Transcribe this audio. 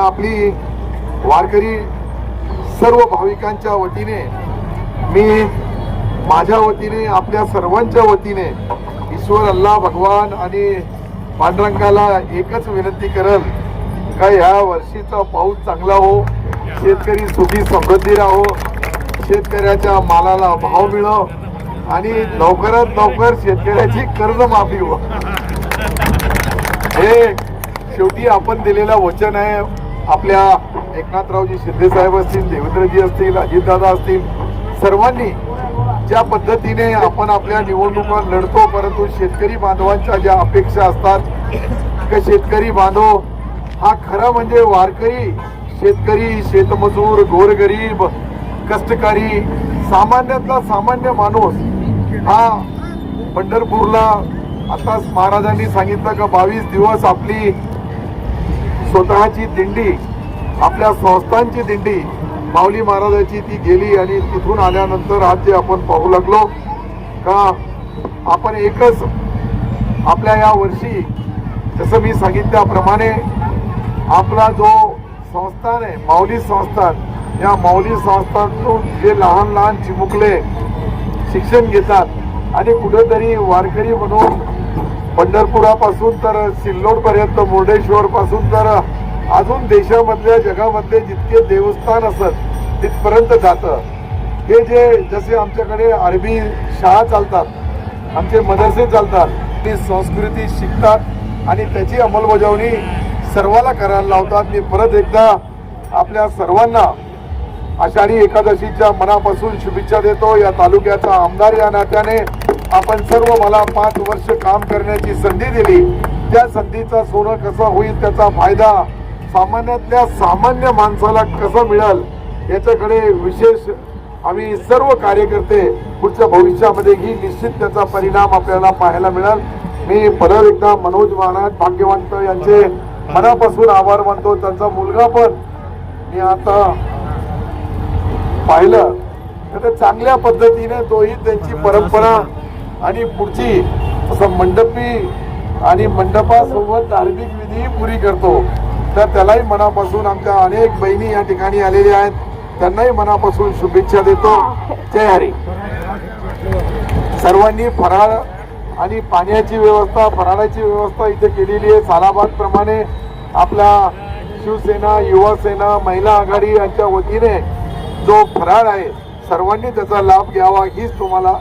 आपली वारकरी सर्व भाविकांच्या वतीने मी माझ्या वतीने आपल्या सर्वांच्या वतीने ईश्वर अल्लाह भगवान आणि पांडुरंगाला एकच विनंती करल का ह्या वर्षीचा पाऊस चांगला हो शेतकरी सुखी समृद्धी राहो शेतकऱ्याच्या मालाला भाव मिळो आणि लवकरात लवकर शेतकऱ्याची कर्जमाफी हो हे शेवटी आपण दिलेलं वचन आहे. आपल्या एकनाथरावजी शिंदेसाहेब असतील देवेंद्रजी असतील अजितदादा असतील सर्वांनी ज्या पद्धतीने आपण आपल्या निवडणुका लढतो परंतु शेतकरी बांधवांच्या ज्या अपेक्षा असतात का शेतकरी बांधव हा खरा म्हणजे वारकरी शेतकरी शेतमजूर गोरगरीब कष्टकरी सामान्यातला सामान्य माणूस हा पंढरपूरला आता महाराजांनी सांगितलं का बावीस दिवस आपली स्वतःची दिंडी आपल्या संस्थांची दिंडी माऊली महाराजाची ती गेली आणि तिथून आल्यानंतर आज जे आपण पाहू लागलो का आपण एकच आपल्या या वर्षी जसं मी सांगितल्याप्रमाणे आपला जो संस्थान आहे माऊली संस्थान या माऊली संस्थांतून जे लहान लहान चिमुकले शिक्षण घेतात आणि कुठंतरी वारकरी म्हणून पंढरपुरापासून तर सिल्लोडपर्यंत मुर्डेश्वरपासून तर अजून देशामधल्या जगामधले जितके देवस्थान असत तिथपर्यंत जातं. हे जे जसे आमच्याकडे अरबी शाळा चालतात आमचे मदरसे चालतात ती संस्कृती शिकतात आणि त्याची अंमलबजावणी सर्वाला करायला लावतात. मी परत एकदा आपल्या सर्वांना आषाढी एकादशीच्या मनापासून शुभेच्छा देतो. या तालुक्याचा आमदार या नात्याने आपण सर्व मला पाच वर्ष काम करण्याची संधी दिली. त्या संधीचा सोनं कसा होईल त्याचा फायदा सामान्यातल्या सामान्य माणसाला कसं मिळेल याच्याकडे विशेष आम्ही सर्व कार्यकर्ते पुढच्या भविष्यामध्येही निश्चित त्याचा परिणाम आपल्याला पाहायला मिळेल. मी परत एकदा मनोज महाराज भाग्यवंत यांचे मनापासून आभार मानतो. त्यांचा मुलगा पण मी आता पाहिलं. तर चांगल्या पद्धतीने तोही त्यांची परंपरा आणि पुढची असं मंडपी आणि मंडपासोबत धार्मिक विधी पुरी करतो. तर त्यालाही मनापासून आमच्या अनेक बहिणी या ठिकाणी आलेल्या आहेत. त्यांनाही मनापासून शुभेच्छा देतो. जय हरी. सर्वांनी फराळ आणि पाण्याची व्यवस्था फराळाची व्यवस्था इथे केलेली आहे. सालाबाद प्रमाणे आपला शिवसेना युवा सेना महिला आघाडी यांच्या वतीने जो फराळ आहे सर्वांनी त्याचा लाभ घ्यावा हीच तुम्हाला